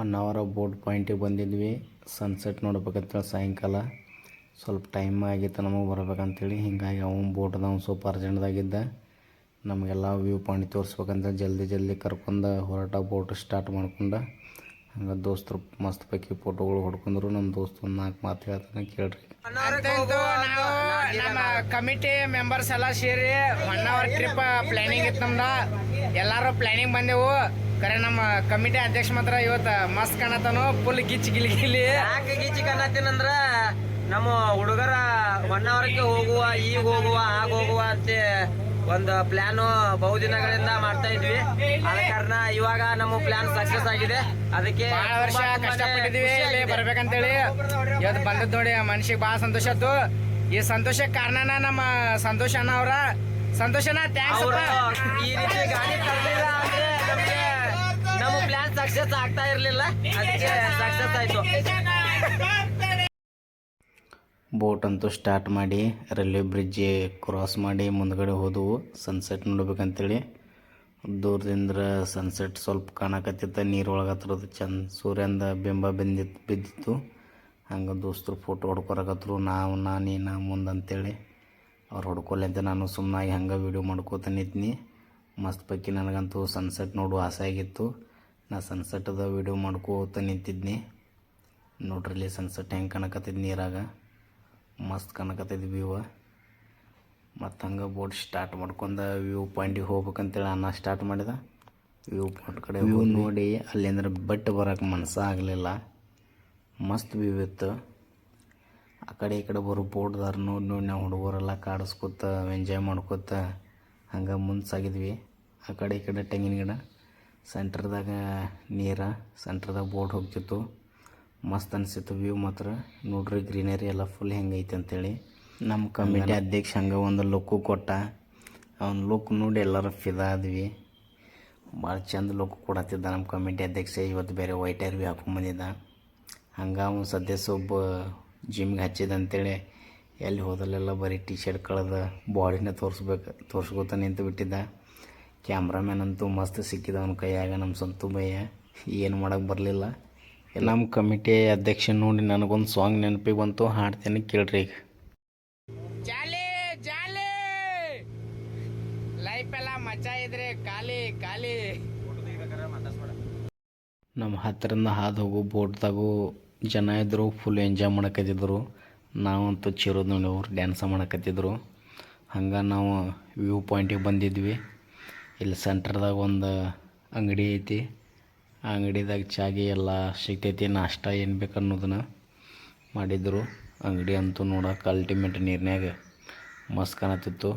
One hour boat ಪಾಯಿಂಟಿಗೆ ಬಂದಿದ್ವಿ. Sunset ನೋಡ್ಬೇಕಂತೇಳಿ ಸಾಯಂಕಾಲ. ಸ್ವಲ್ಪ ಟೈಮ್ ಆಗಿತ್ತು ನಮಗೆ ಬರ್ಬೇಕಂತೇಳಿ ಹಿಂಗಾಗಿ ಅವನು ಬೋಟ್ದವ ಸ್ವಲ್ಪ ಅರ್ಜೆಂಟ್ದಾಗಿದ್ದ ನಮಗೆಲ್ಲ ವ್ಯೂ ಪಾಯಿಂಟ್ ತೋರಿಸ್ಬೇಕಂತ ಜಲ್ದಿ ಜಲ್ದಿ ಕರ್ಕೊಂಡು ಹೊರಟ ಬೋಟ್ ಸ್ಟಾರ್ಟ್ ಮಾಡ್ಕೊಂಡ. ಹಂಗೆ ದೋಸ್ತರು ಮಸ್ತ್ ಪೈಕಿ ಫೋಟೋಗಳು ಹೊಡ್ಕೊಂಡ್ರು. ನಮ್ಮ ದೋಸ್ತ ಒಂದು ನಾಲ್ಕು ಮಾತು ಹೇಳ್ತಾನೆ ಕೇಳ್ರಿ. ನಮ್ಮ ಕಮಿಟಿ ಮೆಂಬರ್ಸ್ ಎಲ್ಲ ಸೇರಿ ಒನ್ ಅವರ್ ಟ್ರಿಪ್ ಪ್ಲ್ಯಾನಿಂಗ್ ಇತ್ತು ನಮ್ದು. ಎಲ್ಲರೂ ಪ್ಲ್ಯಾನಿಂಗ್ ಬಂದೆವು. ಕರೆ ನಮ್ಮ ಕಮಿಟಿ ಅಧ್ಯಕ್ಷ ಮಾತ್ರ ಇವತ್ತು ಮಸ್ತ್ ಕಾಣತಾನು ಫುಲ್ ಗಿಚ್ ಗಿಲಿ ಗಿಲಿ. ಯಾಕೆ ಗೀಚಿ ಕಾಣತ್ತೀನಂದ್ರ ನಮ್ಮ ಹುಡುಗರ ಒನ್ ಅವರ್ಗೆ ಹೋಗುವ ಈಗ ಹೋಗುವ ಆಗ ಹೋಗುವ ಅಂತ ಒಂದು ಪ್ಲಾನ್ ಬಹುದಿನಗಳಿಂದ ಮಾಡ್ತಾ ಇದ್ವಿ. ಆದ ಕಾರಣ ಇವಾಗ ನಮ್ಮ ಪ್ಲಾನ್ ಸಕ್ಸಸ್ ಆಗಿದೆ. ಅದಕ್ಕೆ ವರ್ಷ ಕಷ್ಟಪಟ್ಟಿದ್ವಿ ಬರ್ಬೇಕಂತೇಳಿ. ಇವತ್ತು ಬಂದದ್ ನೋಡಿ ಮನ್ಷಿಗೆ ಬಹಳ ಸಂತೋಷ ಆಯ್ತು. ಈ ಸಂತೋಷಕ್ಕೆ ಕಾರಣನ ನಮ್ಮ ಸಂತೋಷ ಅಣ್ಣ ಅವ್ರ. ಸಂತೋಷನ ಥ್ಯಾಂಕ್ಸ್ ಈ ರೀತಿ ಗಾಡಿ ತರಲಿಲ್ಲ ಅಂದ್ರೆ ನಮ್ಗೆ ನಮ್ಮ ಪ್ಲಾನ್ ಸಕ್ಸಸ್ ಆಗ್ತಾ ಇರಲಿಲ್ಲ. ಅದಕ್ಕೆ ಸಕ್ಸಸ್ ಆಯ್ತು. ಬೋಟ್ ಅಂತೂ ಸ್ಟಾರ್ಟ್ ಮಾಡಿ ರೈಲ್ವೆ ಬ್ರಿಡ್ಜ್ ಕ್ರಾಸ್ ಮಾಡಿ ಮುಂದ್ಗಡೆ ಹೋದವು. ಸನ್ಸೆಟ್ ನೋಡ್ಬೇಕಂತೇಳಿ. ದೂರದಿಂದ ಸನ್ಸೆಟ್ ಸ್ವಲ್ಪ ಕಾಣಕತ್ತಿತ್ತ. ನೀರೊಳಗೆ ಹತ್ರದ ಚಂದ. ಸೂರ್ಯಂದ ಬಿಂಬ ಬಿಂದಿತ್ತು ಬಿದ್ದಿತ್ತು. ಹಂಗೆ ದೋಸ್ತರು ಫೋಟೋ ಹೊಡ್ಕೊರಕತ್ರು ನಾವು ನಾ ನೀ ನಾ ಮುಂದೆ ಅಂತೇಳಿ ಅವ್ರು ಹೊಡ್ಕೊಲ್ಲಂತೆ ನಾನು ಸುಮ್ಮನಾಗಿ ಹಂಗೆ ವೀಡಿಯೋ ಮಾಡ್ಕೋತ ನಿಂತೀನಿ. ಮಸ್ತ್ ಪೈಕಿ ನನಗಂತೂ ಸನ್ಸೆಟ್ ನೋಡುವ ಆಸೆ ಆಗಿತ್ತು. ನಾ ಸನ್ಸೆಟ್ದ ವೀಡಿಯೋ ಮಾಡ್ಕೋತ ನಿಂತಿದ್ನಿ. ನೋಡ್ರಲ್ಲಿ ಸನ್ಸೆಟ್ ಹೆಂಗೆ ಕಾಣಕತ್ತಿದ್ ನೀರಾಗ. ಮಸ್ತ್ ಕಾಣಕತ್ತಿದ್ ವ್ಯೂವ ಮತ್ತು ಹಂಗೆ ಬೋಟ್ ಸ್ಟಾರ್ಟ್ ಮಾಡ್ಕೊಂಡ ವ್ಯೂ ಪಾಯಿಂಟಿಗೆ ಹೋಗ್ಬೇಕಂತೇಳಿ ಅನ್ನ ಸ್ಟಾರ್ಟ್ ಮಾಡಿದ. ವ್ಯೂ ಪಾಯಿಂಟ್ ಕಡೆ ವ್ಯೂ ನೋಡಿ ಅಲ್ಲಿಂದ್ರೆ ಬಟ್ ಬರೋಕೆ ಮನಸ್ಸ ಆಗಲಿಲ್ಲ. ಮಸ್ತ್ ವ್ಯೂ ಇತ್ತು. ಆ ಕಡೆ ಈ ಕಡೆ ಬರೋ ಬೋಟ್ದಾರ ನೋಡಿ ನೋಡಿ ನಾವು ಹುಡುಗರೆಲ್ಲ ಕಾಡಿಸ್ಕೊತ ಎಂಜಾಯ್ ಮಾಡ್ಕೊತ ಹಂಗೆ ಮುಂದೆ ಸಾಗಿದ್ವಿ. ಆ ಕಡೆ ಈ ಕಡೆ ತೆಂಗಿನ ಗಿಡ. ಸೆಂಟ್ರದಾಗ ನೀರ ಸೆಂಟ್ರ್ದಾಗ ಬೋಟ್ ಹೋಗ್ತಿತ್ತು. ಮಸ್ತ್ ಅನಿಸಿತ್ತು ವ್ಯೂ ಮಾತ್ರ. ನೋಡ್ರಿ ಗ್ರೀನರಿ ಎಲ್ಲ ಫುಲ್ ಹೆಂಗೈತೆ ಅಂತೇಳಿ. ನಮ್ಮ ಕಮಿಟಿ ಅಧ್ಯಕ್ಷ ಹಂಗೆ ಒಂದು ಲುಕ್ಕು ಕೊಟ್ಟ. ಅವ್ನ ಲುಕ್ ನೋಡಿ ಎಲ್ಲರೂ ಫಿದಾ ಆದ್ವಿ. ಭಾಳ ಚಂದ ಲುಕ್ ಕೊಡತ್ತಿದ್ದ ನಮ್ಮ ಕಮಿಟಿ ಅಧ್ಯಕ್ಷ. ಇವತ್ತು ಬೇರೆ ವೈಟ್ ಏರ್ ಭೀ ಹಾಕೊಂಬಂದಿದ್ದ ಹಂಗೆ ಅವ್ನು ಸದ್ಯ ಒಬ್ಬ ಜಿಮ್ಗೆ ಹಚ್ಚಿದ ಅಂತೇಳಿ ಎಲ್ಲಿ ಹೋದಲ್ಲೆಲ್ಲ ಬರೀ ಟಿ ಶರ್ಟ್ ಕಳೆದ ಬಾಡಿನ ತೋರಿಸ್ಬೇಕು ತೋರಿಸ್ಕೋತ ನಿಂತು ಬಿಟ್ಟಿದ್ದ. ಕ್ಯಾಮ್ರಾಮ್ಯಾನ್ ಅಂತೂ ಮಸ್ತ್ ಸಿಕ್ಕಿದ ಅವನ ಕೈಯಾಗ ನಮ್ಮ ಸಂತು ಭಯ್ಯ ಏನು ಮಾಡೋಕೆ ಬರಲಿಲ್ಲ. ನಮ್ಮ ಕಮಿಟಿ ಅಧ್ಯಕ್ಷ ನೋಡಿ ನನಗೊಂದು ಸಾಂಗ್ ನೆನಪಿಗೆ ಬಂತು ಹಾಡ್ತೇನೆ ಕೇಳ್ರಿ ಈಗ. ಜಾಲಿ ಜಾಲಿ! ಲೈಫ್ ಎಲ್ಲ ಮಜಾ ಇದ್ರೆ ಖಾಲಿ ಖಾಲಿ. ನಮ್ಮ ಹತ್ತಿರದಿಂದ ಹಾದು ಹೋಗು ಬೋಟ್ದಾಗು ಜನ ಇದ್ದರು ಫುಲ್ ಎಂಜಾಯ್ ಮಾಡಕತ್ತಿದ್ರು. ನಾವಂತೂ ಚಿರೋದು ನೋಡಿ ಅವ್ರು ಡ್ಯಾನ್ಸ ಮಾಡಕತ್ತಿದ್ರು. ಹಂಗೆ ನಾವು ವ್ಯೂ ಪಾಯಿಂಟಿಗೆ ಬಂದಿದ್ವಿ. ಇಲ್ಲಿ ಸೆಂಟ್ರದಾಗ ಒಂದು ಅಂಗಡಿ ಐತಿ. ಆ ಅಂಗಡಿದಾಗ ಚಾಗಿ ಎಲ್ಲ ಸಿಗ್ತೈತಿ, ನಾಷ್ಟ ಏನು ಬೇಕು ಅನ್ನೋದನ್ನು ಮಾಡಿದ್ರು. ಅಂಗಡಿ ಅಂತೂ ನೋಡಕ್ಕೆ ಅಲ್ಟಿಮೇಟ್ ನೀರಿನಾಗ ಮಸ್ತ್ ಕಾಣತ್ತಿತ್ತು.